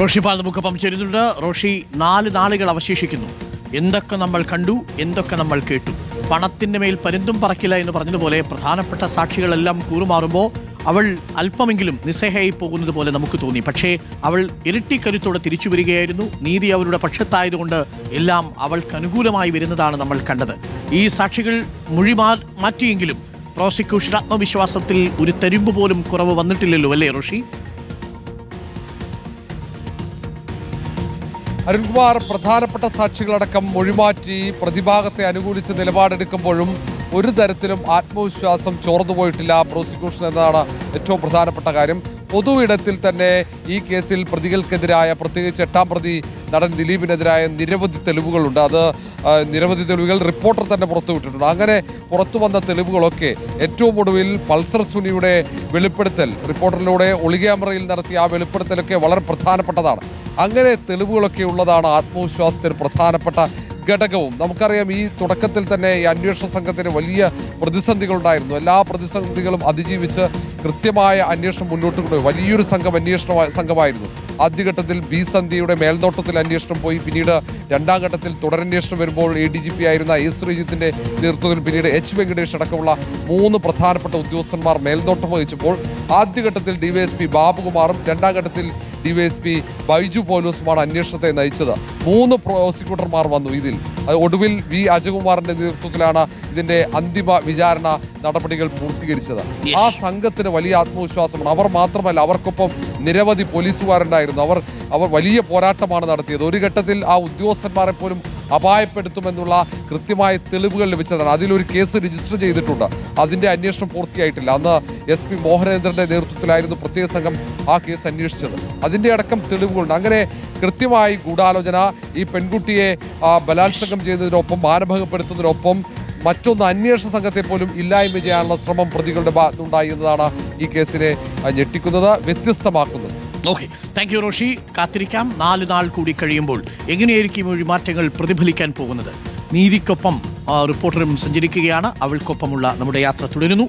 റോഷി പാൽ നമുക്കൊപ്പം ചേരുന്നുണ്ട്. റോഷി നാല് നാളുകൾ അവശേഷിക്കുന്നു. എന്തൊക്കെ നമ്മൾ കണ്ടു എന്തൊക്കെ നമ്മൾ കേട്ടു? പണത്തിന്റെ മേൽ പരുന്തും പറക്കില്ല എന്ന് പറഞ്ഞതുപോലെ പ്രധാനപ്പെട്ട സാക്ഷികളെല്ലാം കൂറുമാറുമ്പോൾ അവൾ അല്പമെങ്കിലും നിസ്സഹായി പോകുന്നത് പോലെ നമുക്ക് തോന്നി. പക്ഷേ അവൾ ഇരട്ടിക്കരുത്തോടെ തിരിച്ചു വരികയായിരുന്നു. നീതി അവരുടെ പക്ഷത്തായതുകൊണ്ട് എല്ലാം അവൾക്ക് അനുകൂലമായി വരുന്നതാണ് നമ്മൾ കണ്ടത്. ഈ സാക്ഷികൾ മൊഴി മാറ്റിയെങ്കിലും പ്രോസിക്യൂഷൻ ആത്മവിശ്വാസത്തിൽ ഒരു തരിമ്പ് പോലും കുറവ് വന്നിട്ടില്ലല്ലോ അല്ലേ റോഷി? അരുൺകുമാർ പ്രധാനപ്പെട്ട സാക്ഷികളടക്കം മൊഴിമാറ്റി പ്രതിഭാഗത്തെ അനുകൂലിച്ച് നിലപാടെടുക്കുമ്പോഴും ഒരു തരത്തിലും ആത്മവിശ്വാസം ചോർന്നു പോയിട്ടില്ല പ്രോസിക്യൂഷൻ എന്നതാണ് ഏറ്റവും പ്രധാനപ്പെട്ട കാര്യം. പൊതു ഇടത്തിൽ തന്നെ ഈ കേസിൽ പ്രതികൾക്കെതിരായ പ്രത്യേകിച്ച് എട്ടാം പ്രതി നടൻ ദിലീപിനെതിരായ നിരവധി തെളിവുകളുണ്ട്. അത് നിരവധി തെളിവുകൾ റിപ്പോർട്ടർ തന്നെ പുറത്തുവിട്ടിട്ടുണ്ട് അങ്ങനെ പുറത്തു വന്ന തെളിവുകളൊക്കെ ഏറ്റവും ഒടുവിൽ പൾസർ സുനിയുടെ വെളിപ്പെടുത്തൽ റിപ്പോർട്ടറിലൂടെ ഒളിക്യാമറയിൽ നടത്തിയ ആ വെളിപ്പെടുത്തലൊക്കെ വളരെ പ്രധാനപ്പെട്ടതാണ്. അങ്ങനെ തെളിവുകളൊക്കെ ഉള്ളതാണ് ആത്മവിശ്വാസത്തിന് പ്രധാനപ്പെട്ട ഘടകവും നമുക്കറിയാം ഈ തുടക്കത്തിൽ തന്നെ ഈ അന്വേഷണ സംഘത്തിന് വലിയ പ്രതിസന്ധികളുണ്ടായിരുന്നു. എല്ലാ പ്രതിസന്ധികളും അതിജീവിച്ച് കൃത്യമായ അന്വേഷണം മുന്നോട്ട് കൊണ്ടുപോയി. വലിയൊരു സംഘം അന്വേഷണ സംഘമായിരുന്നു. ആദ്യഘട്ടത്തിൽ ബി സന്ധ്യയുടെ മേൽനോട്ടത്തിൽ അന്വേഷണം പോയി. പിന്നീട് രണ്ടാം ഘട്ടത്തിൽ തുടരന്വേഷണം വരുമ്പോൾ എ ഡി ജി പി ആയിരുന്ന എസ് ശ്രീജിത്തിന്റെ നേതൃത്വത്തിൽ പിന്നീട് എച്ച് വെങ്കടേഷ് അടക്കമുള്ള മൂന്ന് പ്രധാനപ്പെട്ട ഉദ്യോഗസ്ഥന്മാർ മേൽനോട്ടം വഹിച്ചപ്പോൾ ആദ്യഘട്ടത്തിൽ ഡിവൈഎസ്പി ബാബുകുമാറും രണ്ടാം ഘട്ടത്തിൽ ഡിവൈഎസ്പി ബൈജു പോലീസുമാണ് അന്വേഷണത്തെ നയിച്ചത്. മൂന്ന് പ്രോസിക്യൂട്ടർമാർ വന്നു ഇതിൽ. ഒടുവിൽ വി അജകുമാറിന്റെ നേതൃത്വത്തിലാണ് ഇതിന്റെ അന്തിമ വിചാരണ നടപടികൾ പൂർത്തീകരിച്ചത്. ആ സംഘത്തിന് വലിയ ആത്മവിശ്വാസമാണ്. അവർ മാത്രമല്ല അവർക്കൊപ്പം നിരവധി പോലീസുകാരുണ്ടായിരുന്നു. അവർ അവർ വലിയ പോരാട്ടമാണ് നടത്തിയത്. ഒരു ഘട്ടത്തിൽ ആ ഉദ്യോഗസ്ഥന്മാരെ പോലും അപായപ്പെടുത്തുമെന്നുള്ള കൃത്യമായ തെളിവുകൾ ലഭിച്ചതാണ്. അതിലൊരു കേസ് രജിസ്റ്റർ ചെയ്തിട്ടുണ്ട്. അതിന്റെ അന്വേഷണം പൂർത്തിയായിട്ടില്ല. അന്ന് എസ് പി മോഹനേന്ദ്രന്റെ നേതൃത്വത്തിലായിരുന്നു പ്രത്യേക സംഘം ആ കേസ് അന്വേഷിച്ചത്. അതിന്റെ അടക്കം തെളിവുകളുണ്ട്. അങ്ങനെ കൃത്യമായി ഗൂഢാലോചന ഈ പെൺകുട്ടിയെ ബലാത്സംഗം ചെയ്തതിനൊപ്പം മാനഭംഗപ്പെടുത്തുന്നതിനൊപ്പം മറ്റൊന്ന് അന്വേഷണ സംഘത്തെ പോലും ഇല്ലായ്മ ചെയ്യാനുള്ള ശ്രമം പ്രതികളുടെ ഭാഗത്തുണ്ടായി എന്നതാണ് ഈ കേസിനെ ഞെട്ടിക്കുന്നത് വ്യത്യസ്തമാക്കുന്നത്. ഓക്കെ താങ്ക് യു റോഷി കാത്തിരിക്കാം. നാല് നാൾ കൂടി കഴിയുമ്പോൾ എങ്ങനെയായിരിക്കും ഈ മാറ്റങ്ങൾ പ്രതിഫലിക്കാൻ പോകുന്നത്? നീതിക്കൊപ്പം റിപ്പോർട്ടറും സഞ്ചരിക്കുകയാണ്. അവൾക്കൊപ്പമുള്ള നമ്മുടെ യാത്ര തുടരുന്നു.